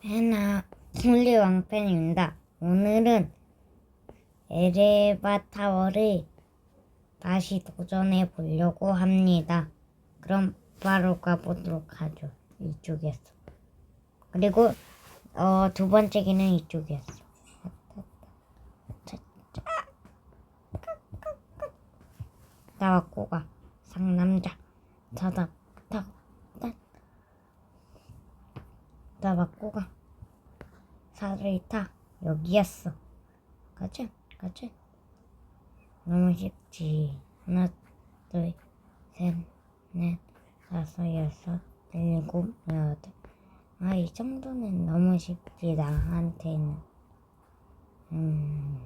배나 물리 왕팬입니다. 오늘은 에레바 타워를 다시 도전해 보려고 합니다. 그럼 바로 가보도록 하죠. 이쪽에서. 그리고 어, 두 번째 기는. 나와 꼬가 상남자 자다 타 나와 꼬가 살을 타 여기였어. 가자 가자. 너무 쉽지. 하나 둘 셋, 넷, 다섯, 여섯, 일곱, 여덟. 아, 이 정도는 너무 쉽지, 나한테는. 음.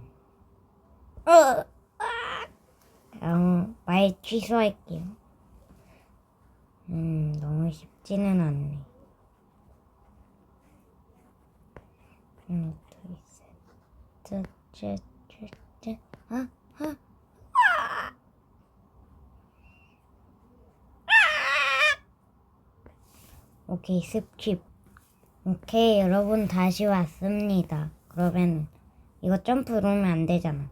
어, 아! 어, 말 취소할게요. 음, 너무 쉽지는 않네. 하나, 둘, 셋, 셋, 셋, 셋, 셋, 아, 아. 오케이, 스킵. 오케이, 여러분 다시 왔습니다. 그러면 이거 점프 누르면 안 되잖아.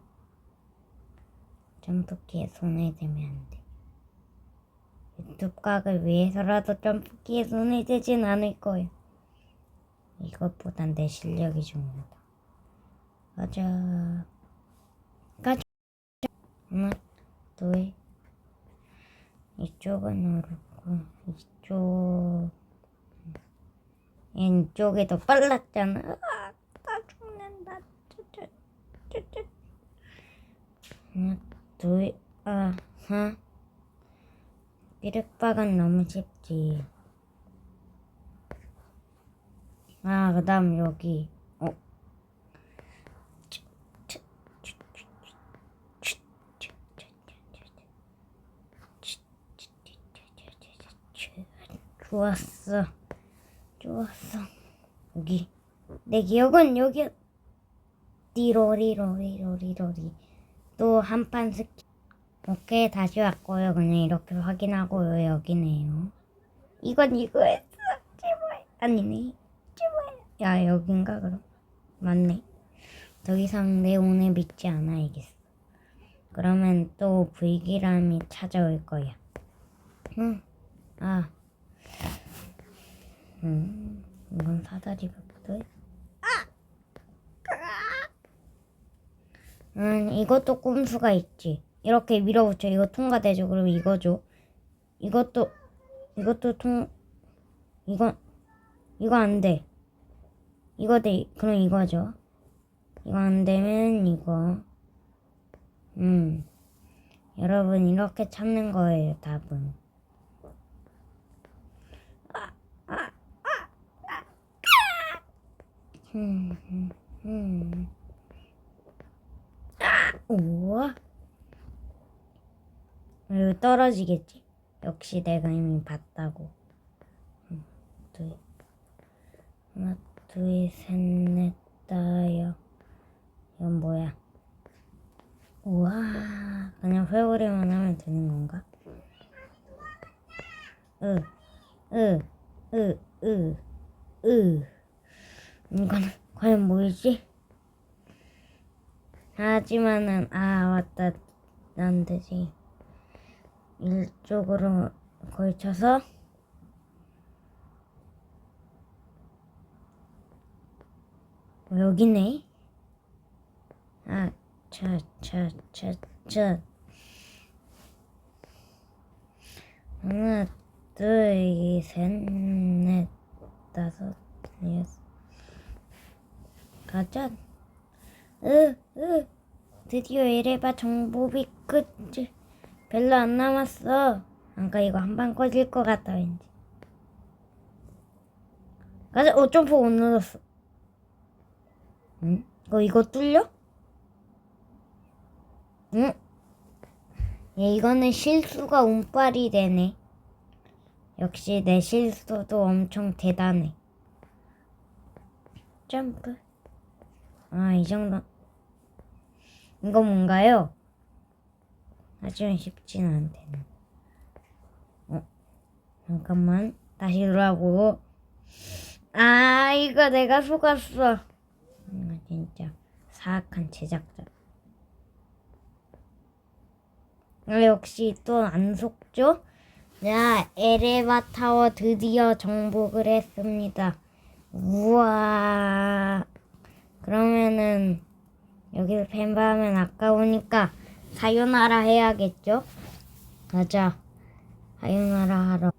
점프키에 손을 대면 안 돼. 유튜브 각을 위해서라도 점프키에 손을 대진 않을 거예요. 이것보단 내 실력이 중요하다. 가자. 가자. 하나, 둘. 이쪽은 어렵고, 이쪽. 왼쪽이 더 빨랐잖아. 아, 나 죽는다. 하나, 둘, 아, 하. 삐륵박은 너무 쉽지. 아, 그 다음 여기. 어. 좋았어. 좋았어. 여기. 내 기억은 여기. 띠로리로리로리로리. 또 한판 스킵. 오케이, 다시 왔고요. 그냥 이렇게 확인하고요. 여기네요. 이건 이거였어. 제발. 아니네. 야, 여긴가, 그럼? 맞네. 더 이상 내 오늘 믿지 않아야겠어. 그러면 또 불기람이 찾아올 거야. 응. 아. 음, 이건 사다리가 묻어. 아! 음, 이것도 꼼수가 있지. 이렇게 밀어붙여. 이거 통과되죠. 그리고 이거죠. 이것도, 이것도 통, 이거, 이거 안 돼. 이거 돼. 그럼 이거죠. 이거 안 되면 이거. 음. 여러분, 이렇게 찾는 거예요, 답은. 우와. 이거 떨어지겠지? 역시 내가 이미 봤다고. 음, 둘, 하나, 둘, 셋, 넷, 다 여. 이건 뭐야? 우와. 그냥 회오리만 하면 되는 건가? 으, 으, 으, 으, 으. 이건 과연 뭐지? 하지만은 아 맞다 안 되지 이쪽으로 걸쳐서 어, 여기네 아차차차차 하나 둘 셋 넷 다섯 여섯 가자. 으, 으. 드디어 에레바 정보비 끝. 별로 안 남았어. 아까 이거 한 방 꺼질 것 같다, 왠지. 가자. 어, 점프 못 눌렀어. 응? 어, 이거 뚫려? 응? 얘 이거는 실수가 운빨이 되네. 역시 내 실수도 엄청 대단해. 점프. 아, 이 정도. 이거 뭔가요? 하지만 쉽지는 않대는. 어, 잠깐만. 다시 돌아보고. 아, 이거 내가 속았어. 음, 진짜 사악한 제작자. 아, 역시 또 안 속죠? 자, 에레바 타워 드디어 정복을 했습니다. 우와. 그러면은 여기서 펜바하면 아까우니까 사요나라 해야겠죠? 가자. 사요나라 하러.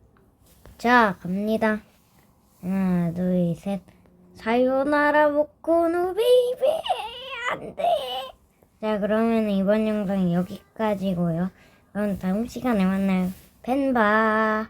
자, 갑니다. 하나, 둘, 셋. 사요나라 모코노 베이비! 안 돼! 자, 그러면 이번 영상은 여기까지고요. 그럼 다음 시간에 만나요. 펜바!